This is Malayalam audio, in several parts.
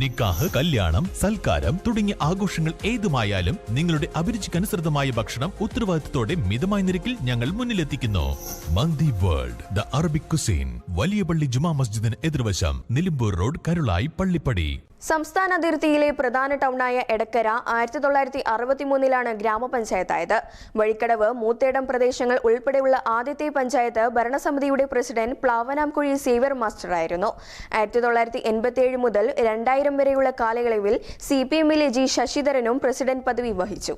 നിക്കാഹ് കല്യാണം സൽക്കാരം തുടങ്ങിയ ആഘോഷങ്ങൾ ഏതുമായാലും നിങ്ങളുടെ അഭിരുചിക്കനുസൃതമായ ഭക്ഷണം ഉത്തരവാദിത്തത്തോടെ മിതമായ നിരക്കിൽ ഞങ്ങൾ മുന്നിലെത്തിക്കുന്നു. Mandi World the Arabic cuisine വലിയ പള്ളി ജുമാ മസ്ജിദിന് എതിർവശം നിലമ്പൂർ റോഡ് കരുളായി പള്ളിപ്പടി. സംസ്ഥാന അതിർത്തിയിലെ പ്രധാന ടൗണായ എടക്കര ആയിരത്തി തൊള്ളായിരത്തി അറുപത്തിമൂന്നിലാണ് ഗ്രാമപഞ്ചായത്തായത്. വഴിക്കടവ് മൂത്തേടം പ്രദേശങ്ങൾ ഉൾപ്പെടെയുള്ള ആദ്യത്തെ പഞ്ചായത്ത് ഭരണസമിതിയുടെ പ്രസിഡന്റ് പ്ലാവനാംകുഴി സീവർ മാസ്റ്ററായിരുന്നു. ആയിരത്തി തൊള്ളായിരത്തി എൺപത്തിയേഴ് മുതൽ രണ്ടായിരം വരെയുള്ള കാലയളവിൽ സി പി എമ്മിലെ ജി ശശിധരനും പ്രസിഡന്റ് പദവി വഹിച്ചു.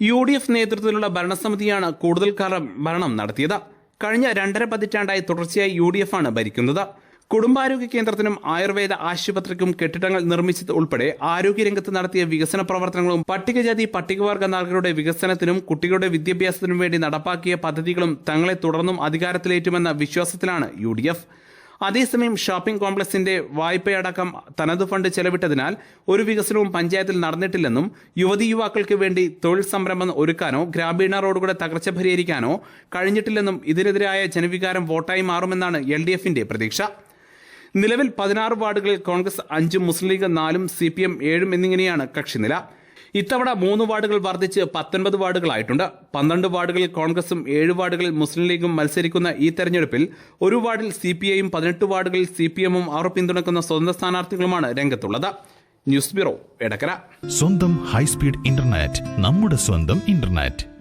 യു ഡി എഫ് നേതൃത്വത്തിലുള്ള ഭരണസമിതിയാണ് കൂടുതൽ കാലം ഭരണം നടത്തിയത്. കഴിഞ്ഞ രണ്ടര പതിറ്റാണ്ടായി തുടർച്ചയായി യു ഡി എഫ് ആണ് ഭരിക്കുന്നത്. കുടുംബാരോഗ്യ കേന്ദ്രത്തിനും ആയുർവേദ ആശുപത്രിക്കും കെട്ടിടങ്ങൾ നിർമ്മിച്ചത് ഉൾപ്പെടെ ആരോഗ്യരംഗത്ത് നടത്തിയ വികസന പ്രവർത്തനങ്ങളും പട്ടികജാതി പട്ടികവർഗ നാളുകളുടെ വികസനത്തിനും കുട്ടികളുടെ വിദ്യാഭ്യാസത്തിനും വേണ്ടി നടപ്പാക്കിയ പദ്ധതികളും തങ്ങളെ തുടർന്നും അധികാരത്തിലേറ്റുമെന്ന വിശ്വാസത്തിലാണ് യു ഡി എഫ് അതേസമയം ഷോപ്പിംഗ് കോംപ്ലക്സിന്റെ വായ്പയടക്കം തനത് ഫണ്ട് ചെലവിട്ടതിനാൽ ഒരു വികസനവും പഞ്ചായത്തിൽ നടന്നിട്ടില്ലെന്നും യുവതി യുവാക്കൾക്ക് വേണ്ടി തൊഴിൽ സംരംഭം ഒരുക്കാനോ ഗ്രാമീണ റോഡുകളുടെ തകർച്ച പരിഹരിക്കാനോ കഴിഞ്ഞിട്ടില്ലെന്നും ഇതിനെതിരായ ജനവികാരം വോട്ടായി മാറുമെന്നാണ് എൽ പ്രതീക്ഷ. നിലവിൽ പതിനാറ് വാർഡുകളിൽ കോൺഗ്രസ് അഞ്ചും മുസ്ലിം ലീഗ് നാലും സി പി എം ഏഴും എന്നിങ്ങനെയാണ് കക്ഷിനില ഇത്തവണ മൂന്ന് വാർഡുകൾ വർദ്ധിച്ച് പത്തൊൻപത് വാർഡുകളായിട്ടുണ്ട്. പന്ത്രണ്ട് വാർഡുകളിൽ കോൺഗ്രസും ഏഴ് വാർഡുകളിൽ മുസ്ലിം ലീഗും മത്സരിക്കുന്ന ഈ തെരഞ്ഞെടുപ്പിൽ ഒരു വാർഡിൽ സി പി ഐയും പതിനെട്ട് വാർഡുകളിൽ സി പി എമ്മും അവർ പിന്തുണക്കുന്ന സ്വതന്ത്ര സ്ഥാനാർത്ഥികളുമാണ് രംഗത്തുള്ളത്. News bureau Edakkara. സ്വന്തം ഹൈസ്പീഡ് ഇന്റർനെറ്റ് നമ്മുടെ സ്വന്തം ഇന്റർനെറ്റ്.